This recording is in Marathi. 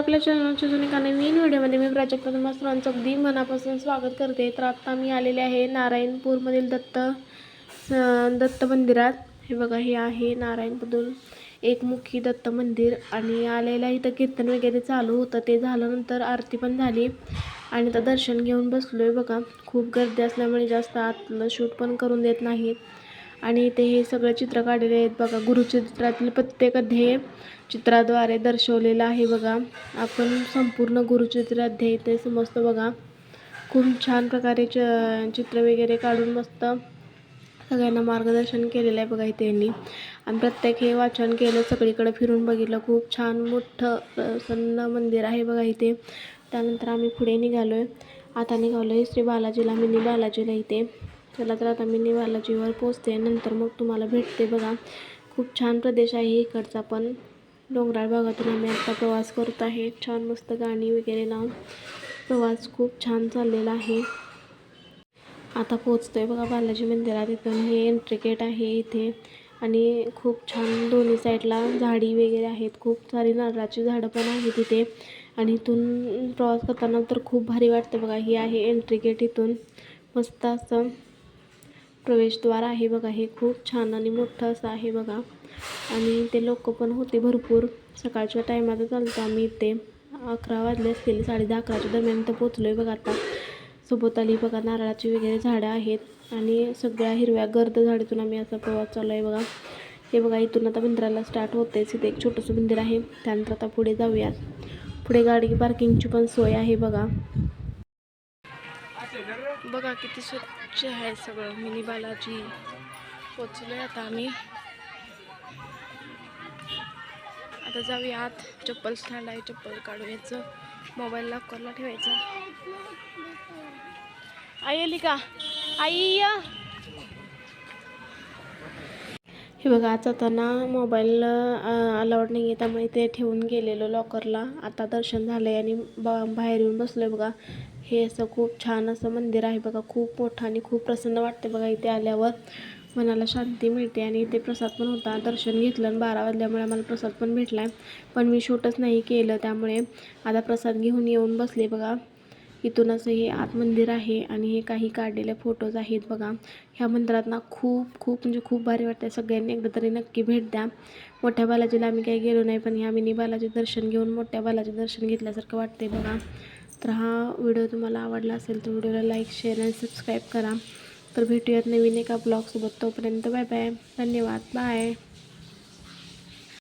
आपल्या चॅनलच्या जुने एका नवीन व्हिडिओमध्ये मी प्राजक्ता तुम्हा सर्वांचं अगदी मनापासून स्वागत करते. तर आत्ता मी आलेले आहे नारायणपूरमधील दत्त दत्त मंदिरात. हे बघा हे आहे नारायणपूर एकमुखी दत्त मंदिर आणि आलेला इथं कीर्तन वगैरे चालू होतं. ते झाल्यानंतर आरती पण झाली आणि तर दर्शन घेऊन बसलो आहे बघा. खूप गर्दी असल्यामुळे जास्त आतलं शूट पण करून देत नाहीत आणि इथे हे सगळं चित्र काढलेले आहेत बघा. गुरुचित्रातील प्रत्येक अध्याय चित्राद्वारे दर्शवलेलं आहे बघा. आपण संपूर्ण गुरुचित्र अध्याय इथे समजतो बघा. खूप छान प्रकारे च चित्र वगैरे काढून मस्त सगळ्यांना मार्गदर्शन केलेलं आहे बघा इथे यांनी. आणि प्रत्येक हे वाचन केलं सगळीकडे फिरून बघितलं. खूप छान मोठं प्रसन्न मंदिर आहे बघा इथे. त्यानंतर आम्ही पुढे निघालो आहे आता निघालो आहे श्री बालाजीला मिनी बालाजीला इथे. चला तर आता मी बालाजीवर पोचते. नंतर मग तुम्हाला भेटते बघा. खूप छान प्रदेश आहे इकडचा पण. डोंगराळ भागातून आम्ही आता प्रवास करत आहे. छान मस्त गाणी वगैरे लावून प्रवास खूप छान चाललेला आहे. आता पोचतोय बघा बालाजी मंदिरात. इथून हे एंट्री गेट आहे इथे. आणि खूप छान दोन्ही साईडला झाडी वगैरे आहेत. खूप सारी नारळाची झाडं पण आहेत इथे. आणि इथून प्रवास करताना तर खूप भारी वाटतं बघा. ही आहे एंट्री गेट इथून. मस्त असं प्रवेशद्वार आहे बघा हे खूप छान आणि मोठं असं आहे बघा. आणि ते लोक पण होते भरपूर. सकाळच्या टायमात चालतो आम्ही इथे. अकरा वाजले असतील साडे दहा अकराच्या दरम्यान तर पोचलो आहे बघा आता. सोबत आली बघा नारळाची वगैरे झाडं आहेत आणि सगळ्या हिरव्या गर्द झाडीतून आम्ही असा प्रवास चालू आहे बघा. हे बघा इथून आता मंदिराला स्टार्ट होतेच. इथे एक छोटंसं मंदिर आहे. त्यानंतर आता पुढे जाऊयात. पुढे गाडी पार्किंगची पण सोय आहे बघा. बघा किती स्वच्छ आहे सगळं. मिनी बालाजी पोचलोय आता आम्ही. आता जाऊया आत. चप्पल स्टँड आहे चप्पल काढूयाचं मोबाईल लॉकरला ठेवायचा. आई आली का? आई या. हे बघा आज जाताना मोबाईल अलाउड नाही आहे त्यामुळे ते ठेवून गेलेलो लॉकरला आता दर्शन झालं आहे आणि बा बाहेर येऊन बसलो आहे बघा. हे असं खूप छान असं मंदिर आहे बघा. खूप मोठं आणि खूप प्रसन्न वाटते बघा इथे आल्यावर. मनाला शांती मिळते आणि इथे प्रसाद पण होता. दर्शन घेतलं आणि बारा वाजल्यामुळे आम्हाला प्रसाद पण भेटला आहे पण मी शूटच नाही केलं त्यामुळे. आता प्रसाद घेऊन येऊन बसले बघा. इथून असं हे आत मंदिर आहे आणि हे काही काढलेले फोटोज आहेत बघा. ह्या मंदिरात ना खूप खूप म्हणजे खूप भारी वाटते सगळ्यांनी एकदा तरी नक्की भेट द्या. मोठ्या बालाजीला आम्ही काही गेलो नाही पण ह्या मिनी बालाजी दर्शन घेऊन मोठ्या बालाजी दर्शन घेतल्यासारखं वाटते बघा. तर हा व्हिडिओ तुम्हाला आवडला असेल तर व्हिडिओला लाईक शेअर आणि सबस्क्राईब करा. तर भेटूयात नवीन एका ब्लॉगसोबत तोपर्यंत बाय बाय धन्यवाद. बाय